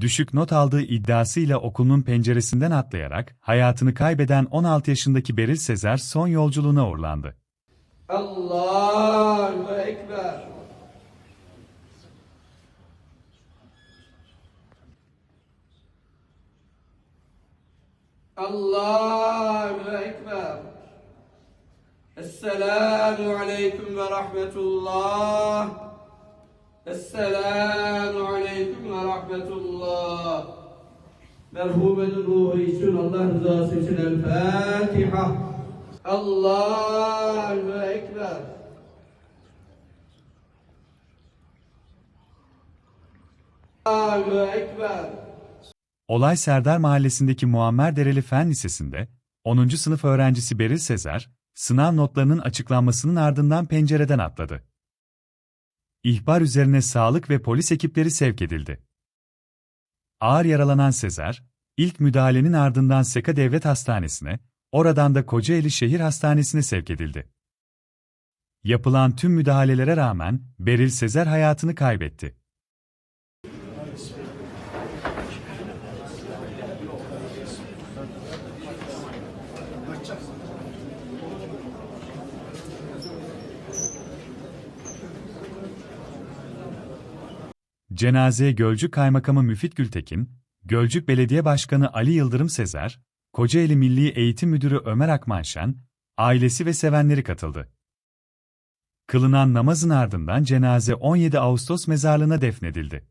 düşük not aldığı iddiasıyla okulun penceresinden atlayarak hayatını kaybeden 16 yaşındaki Beril Sezer son yolculuğuna uğurlandı. Allahu Ekber. Allahu Ekber. Esselamu Aleyküm ve Rahmetullah. Esselamu Aleyküm ve Rahmetullah. Merhumenin ruhu için Allah rızası için El Fatiha. Allahu Ekber. Olay Serdar Mahallesi'ndeki Muammer Dereli Fen Lisesi'nde, 10. sınıf öğrencisi Beril Sezer, sınav notlarının açıklanmasının ardından pencereden atladı. İhbar üzerine sağlık ve polis ekipleri sevk edildi. Ağır yaralanan Sezer, ilk müdahalenin ardından Seka Devlet Hastanesi'ne, oradan da Kocaeli Şehir Hastanesi'ne sevk edildi. Yapılan tüm müdahalelere rağmen Beril Sezer hayatını kaybetti. Cenazeye Gölcük Kaymakamı Müfit Gültekin, Gölcük Belediye Başkanı Ali Yıldırım Sezer, Kocaeli Milli Eğitim Müdürü Ömer Akmanşen, ailesi ve sevenleri katıldı. Kılınan namazın ardından cenaze 17 Ağustos mezarlığına defnedildi.